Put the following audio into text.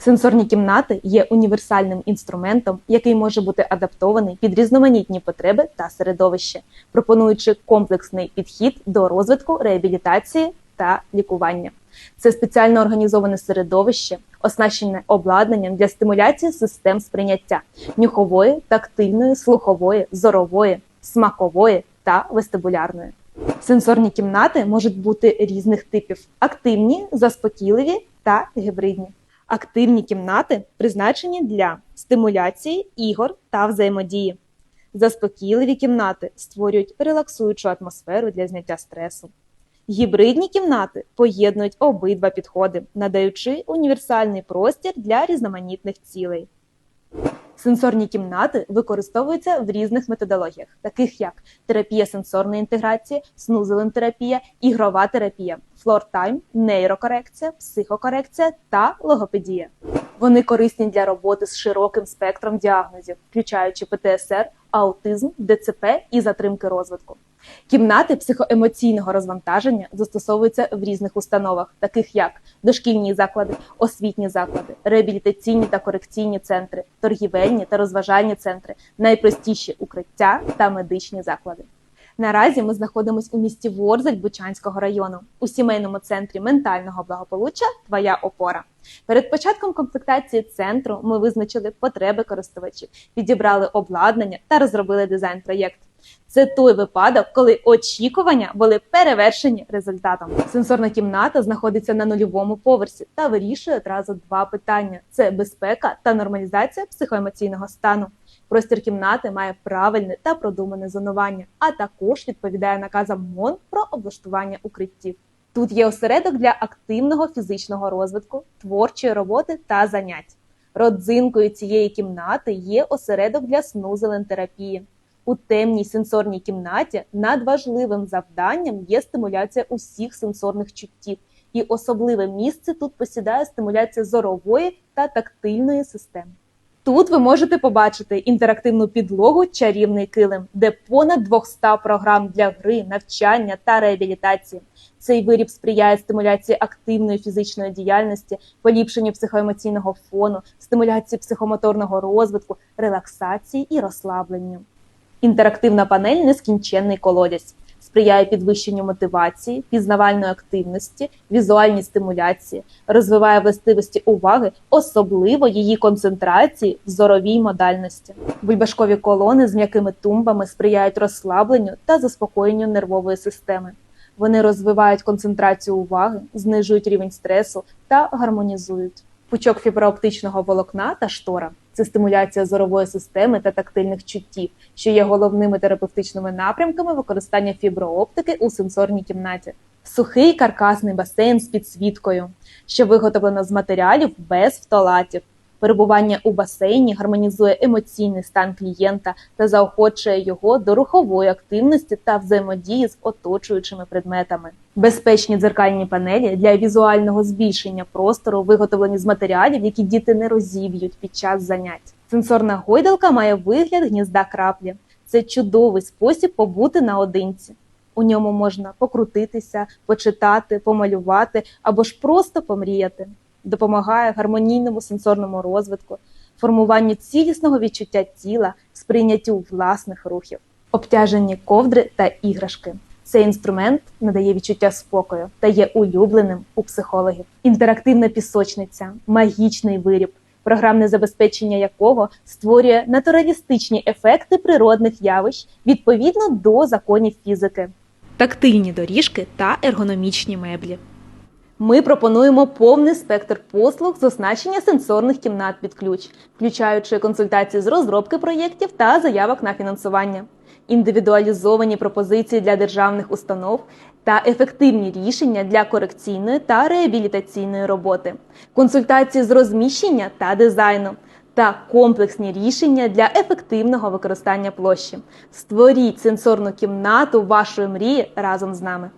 Сенсорні кімнати є універсальним інструментом, який може бути адаптований під різноманітні потреби та середовище, пропонуючи комплексний підхід до розвитку, реабілітації та лікування. Це спеціально організоване середовище, оснащене обладнанням для стимуляції систем сприйняття нюхової, тактильної, слухової, зорової, смакової та вестибулярної. Сенсорні кімнати можуть бути різних типів: активні, заспокійливі та гібридні. Активні кімнати призначені для стимуляції ігор та взаємодії. Заспокійливі кімнати створюють релаксуючу атмосферу для зняття стресу. Гібридні кімнати поєднують обидва підходи, надаючи універсальний простір для різноманітних цілей. Сенсорні кімнати використовуються в різних методологіях, таких як терапія сенсорної інтеграції, снузелентерапія, ігрова терапія, флор-тайм, нейрокорекція, психокорекція та логопедія. Вони корисні для роботи з широким спектром діагнозів, включаючи ПТСР, аутизм, ДЦП і затримки розвитку. Кімнати психоемоційного розвантаження застосовуються в різних установах, таких як дошкільні заклади, освітні заклади, реабілітаційні та корекційні центри, торгівельні та розважальні центри, найпростіші укриття та медичні заклади. Наразі ми знаходимося у місті Ворзель Бучанського району у сімейному центрі ментального благополуччя Твоя опора. Перед початком комплектації центру ми визначили потреби користувачів, підібрали обладнання та розробили дизайн-проєкт. Це той випадок, коли очікування були перевершені результатом. Сенсорна кімната знаходиться на нульовому поверсі та вирішує одразу два питання: це безпека та нормалізація психоемоційного стану. Простір кімнати має правильне та продумане зонування, а також відповідає наказам МОН про облаштування укриттів. Тут є осередок для активного фізичного розвитку, творчої роботи та занять. Родзинкою цієї кімнати є осередок для снузелен-терапії. У темній сенсорній кімнаті надважливим завданням є стимуляція усіх сенсорних чуттів, і особливе місце тут посідає стимуляція зорової та тактильної системи. Тут ви можете побачити інтерактивну підлогу Чарівний килим, де понад 200 програм для гри, навчання та реабілітації. Цей виріб сприяє стимуляції активної фізичної діяльності, поліпшенню психоемоційного фону, стимуляції психомоторного розвитку, релаксації і розслабленню. Інтерактивна панель нескінченний колодязь. Сприяє підвищенню мотивації, пізнавальної активності, візуальній стимуляції, розвиває властивості уваги, особливо її концентрації в зоровій модальності. Бульбашкові колони з м'якими тумбами сприяють розслабленню та заспокоєнню нервової системи. Вони розвивають концентрацію уваги, знижують рівень стресу та гармонізують. Пучок фіброоптичного волокна та штора це стимуляція зорової системи та тактильних чуттів, що є головними терапевтичними напрямками використання фіброоптики у сенсорній кімнаті. Сухий каркасний басейн з підсвіткою, що виготовлено з матеріалів без фталатів. Перебування у басейні гармонізує емоційний стан клієнта та заохочує його до рухової активності та взаємодії з оточуючими предметами. Безпечні дзеркальні панелі для візуального збільшення простору виготовлені з матеріалів, які діти не розіб'ють під час занять. Сенсорна гойдалка має вигляд гнізда краплі. Це чудовий спосіб побути наодинці. У ньому можна покрутитися, почитати, помалювати або ж просто помріяти допомагає гармонійному сенсорному розвитку, формуванню цілісного відчуття тіла, сприйняттю власних рухів, обтяжені ковдри та іграшки. Цей інструмент надає відчуття спокою та є улюбленим у психологів. Інтерактивна пісочниця, магічний виріб, програмне забезпечення якого створює натуралістичні ефекти природних явищ відповідно до законів фізики, тактильні доріжки та ергономічні меблі. Ми пропонуємо повний спектр послуг з оснащення сенсорних кімнат під ключ, включаючи консультації з розробки проєктів та заявок на фінансування, індивідуалізовані пропозиції для державних установ та ефективні рішення для корекційної та реабілітаційної роботи, консультації з розміщення та дизайну. Та комплексні рішення для ефективного використання площі. Створіть сенсорну кімнату вашої мрії разом з нами.